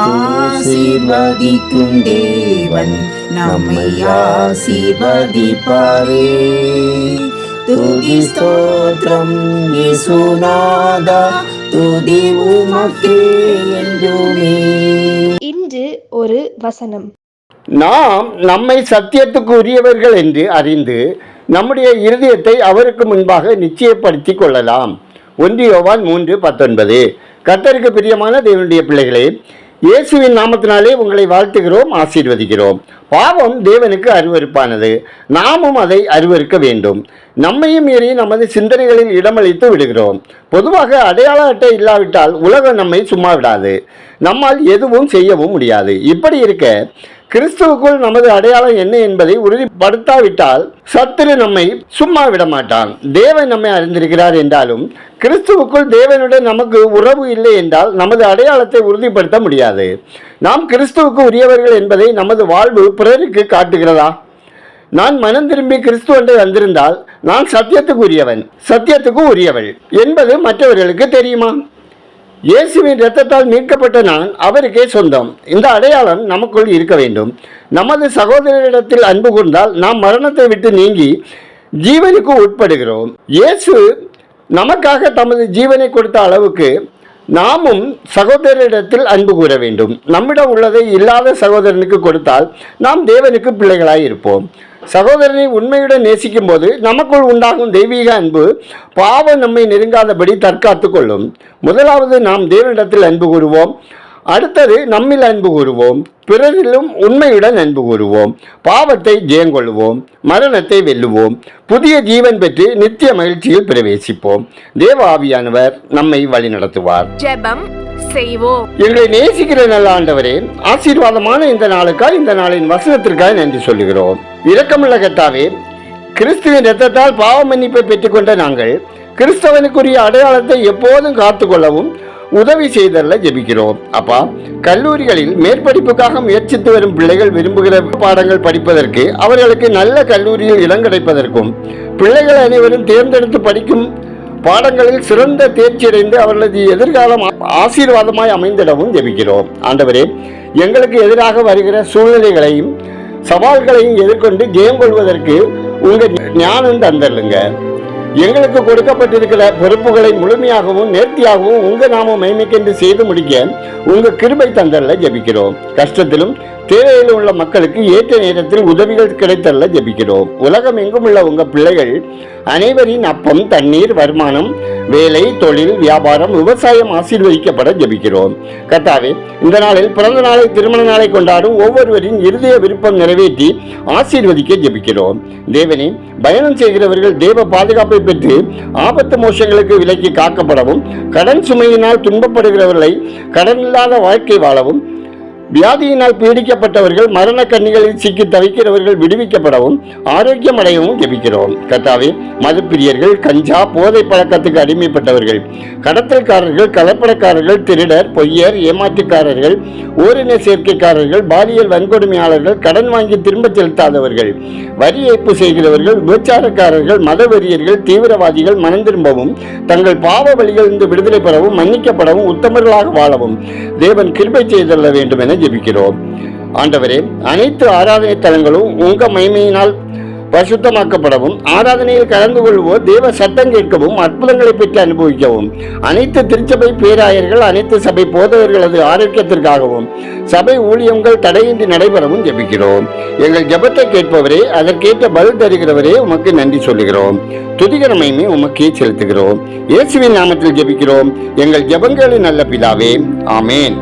ஆசீர்வதிக்கும் தேவன் நம்மை ஆசீர்வதிப்பாரே. துதி ஸ்தோத்திரம் இயேசுநாதா துதி உமக்கே என்றுமே. இன்று ஒரு வசனம். நாம் நம்மை சத்தியத்துக்கு உரியவர்கள் என்று அறிந்து நம்முடைய இருதயத்தை அவருக்கு முன்பாக நிச்சயப்படுத்திக் கொள்ளலாம். ஒன்று யோவான் மூன்று பத்தொன்பது. கர்த்தருக்கு பிரியமான தேவனுடைய பிள்ளைகளே இயேசுவின் நாமத்தினாலே உங்களை வாழ்த்துகிறோம் ஆசீர்வதிக்கிறோம். பாவம் தேவனுக்கு அருவருப்பானது. நாமும் அதை அருவருக்க வேண்டும். நம்மையும் மீறி நமது சிந்தனைகளில் இடமளித்து விடுகிறோம். பொதுவாக அடையாள அட்டை இல்லாவிட்டால் உலகம் நம்மை சும்மா விடாது. நம்மால் எதுவும் செய்யவும் முடியாது. இப்படி இருக்க கிறிஸ்துவுக்குள் நமது அடையாளம் என்ன என்பதை உறுதிப்படுத்தாவிட்டால் சத்துரு நம்மை சும்மா விட மாட்டான் தேவன் நம்மை அறிந்திருக்கிறார் என்றாலும் கிறிஸ்துவுக்குள் தேவனுடன் நமக்கு உறவு இல்லை என்றால் நமது அடையாளத்தை உறுதிப்படுத்த முடியாது. நாம் கிறிஸ்துவுக்கு உரியவர்கள் என்பதை நமது வாழ்வு பிறருக்கு காட்டுகிறதா? நான் மனம் திரும்பி கிறிஸ்துவண்டை வந்திருந்தால் நான் சத்தியத்துக்கு உரியவன் சத்தியத்துக்கு உரியவள் என்பது மற்றவர்களுக்கு தெரியுமா? இயேசுவின் இரத்தத்தால் மீட்கப்பட்ட நான் அவருக்கே சொந்தம். இந்த அடையாளம் நமக்குள் இருக்க வேண்டும். நமது சகோதரரிடத்தில் அன்பு கூர்ந்தால் நாம் மரணத்தை விட்டு நீங்கி ஜீவனுக்கு உட்படுகிறோம். இயேசு நமக்காக தமது ஜீவனை கொடுத்த அளவுக்கு நாமும் சகோதரரிடத்தில் அன்பு கூற வேண்டும். நம்மிடம் உள்ளதை இல்லாத சகோதரனுக்கு கொடுத்தால் நாம் தேவனுக்கு பிள்ளைகளாய் இருப்போம். சகோதரனை உண்மையுடன் நேசிக்கும் போது நமக்குள் உண்டாகும் தெய்வீக அன்பு பாவம் நம்மை நெருங்காதபடி தற்காத்து கொள்ளும். முதலாவது நாம் தேவனிடத்தில் அன்பு கூறுவோம். அடுத்தது நம்மில் அன்பு கூறுவோம். பிறரிலும் உண்மையுடன் அன்பு கூறுவோம். பாவத்தை ஜெயங்கொள்ளுவோம். மரணத்தை வெல்லுவோம். புதிய ஜீவன் பெற்று நித்திய மகிழ்ச்சியில் பிரவேசிப்போம். தேவ ஆவியானவர் நம்மை வழிநடத்துவார் ஜெபம் செய்வோம். எங்களை நேசிக்கிற நல்ல ஆண்டவரே ஆசீர்வாதமான இந்த நாளுக்காய் இந்த நாளின் வசனத்திற்காக நன்றி சொல்லுகிறோம். இரக்கமுள்ள கத்தாவே கிறிஸ்துவின் இரத்தத்தால் பாவ மன்னிப்பை பெற்றுக்கொண்ட நாங்கள் கிறிஸ்தவனுக்குரிய அடையாளத்தை எப்போதும் காத்துக்கொள்ளவும் உதவி செய்தல்ல ஜெபிக்கிறோம். அப்பா கல்லூரிகளில் மேற்படிப்புக்காக முயற்சித்து வரும் பிள்ளைகள் விரும்புகிற பாடங்கள் படிப்பதற்கு அவர்களுக்கு நல்ல கல்லூரியில் இடம் கிடைப்பதற்கும் பிள்ளைகள் அனைவரும் தேர்ந்தெடுத்து படிக்கும் பாடங்களில் சிறந்த தேர்ச்சியடைந்து அவர்களது எதிர்காலம் ஆசீர்வாதமாய் அமைந்திடவும் ஜெபிக்கிறோம். ஆண்டவரே எங்களுக்கு எதிராக வருகிற சூழ்நிலைகளையும் சவால்களையும் எதிர்கொண்டு ஜெயம் கொள்வதற்கு உங்க ஞானம் தந்தருங்க எங்களுக்கு கொடுக்கப்பட்டிருக்கிற பொறுப்புகளை முழுமையாகவும் நேர்த்தியாகவும் உங்க நாம மைமைக்கென்று செய்து முடிக்க உங்க கிருபை தந்தல்ல ஜபிக்கிறோம். கஷ்டத்திலும் தேவையில் உள்ள மக்களுக்கு ஏற்ற நேரத்தில் உதவிகள் கிடைத்தல்ல ஜெபிக்கிறோம். உலகம் எங்கும் உள்ள உங்க பிள்ளைகள் அனைவரின் அப்பம் தண்ணீர் வருமானம் வேலை தொழில் வியாபாரம் விவசாயம் ஆசீர்வதிக்கப்பட ஜெபிக்கிறோம். கத்தாவே இந்த நாளில் பிறந்த நாளை திருமண நாளை கொண்டாடும் ஒவ்வொருவரின் இருதய விருப்பம் நிறைவேற்றி ஆசீர்வதிக்க ஜெபிக்கிறோம். தேவனே பயணம் செய்கிறவர்கள் தேவ பாதுகாப்பை பெற்று ஆபத்து மோசங்களுக்கு விலக்கி காக்கப்படவும் கடன் சுமையினால் துன்பப்படுகிறவர்களை கடன் இல்லாத வாழ்க்கை வாழவும் வியாதியினால் பீடிக்கப்பட்டவர்கள் மரண கண்ணிகளில் சிக்கி தவிக்கிறவர்கள் விடுவிக்கப்படவும் ஆரோக்கியம் அடையவும் ஜெபிக்கிறோம். கத்தாவே மதுப்பிரியர்கள் கஞ்சா போதை பழக்கத்துக்கு அடிமைப்பட்டவர்கள் கடத்தல்காரர்கள் கலப்படக்காரர்கள் திருடர் பொய்யர் ஏமாற்றுக்காரர்கள் ஓரின சேர்க்கைக்காரர்கள் பாலியல் வன்கொடுமையாளர்கள் கடன் வாங்கி திரும்ப செலுத்தாதவர்கள் வரி ஏய்ப்பு செய்கிறவர்கள் விபச்சாரக்காரர்கள் மதவெறியர்கள் தீவிரவாதிகள் மனம் திரும்பவும் தங்கள் பாவ வழிகளிலிருந்து விடுதலை பெறவும் மன்னிக்கப்படவும் உத்தமர்களாக வாழவும் தேவன் கிருபை செய்தள்ள வேண்டும் என ஜெபிக்கிறோம். ஆண்டவரே அனைத்து ஆராதனை தலங்களும் உங்க மகிமையினால் பரிசுத்தமாக்கப்படவும் ஆராதனையில் கலந்து கொள்வோர் தேவ சட்டம் கேட்கவும் அற்புதங்களை பெற்று அனுபவிக்கவும் அனைத்து திருச்சபை பேராயர்கள் அனைத்து சபை போதகர்களது ஆரோக்கியத்திற்காகவும் சபை ஊழியங்கள் தடையின்றி நடைபெறவும் ஜெபிக்கிறோம். எங்கள் ஜபத்தை கேட்பவரே அதற்கேற்ற பதில் தருகிறவரே உமக்கு நன்றி சொல்லுகிறோம். துதிகரமையுமே உமக்கே செலுத்துகிறோம். இயேசுவின் நாமத்தில் ஜெபிக்கிறோம். எங்கள் ஜபங்களின் நல்ல பிதாவே ஆமேன்.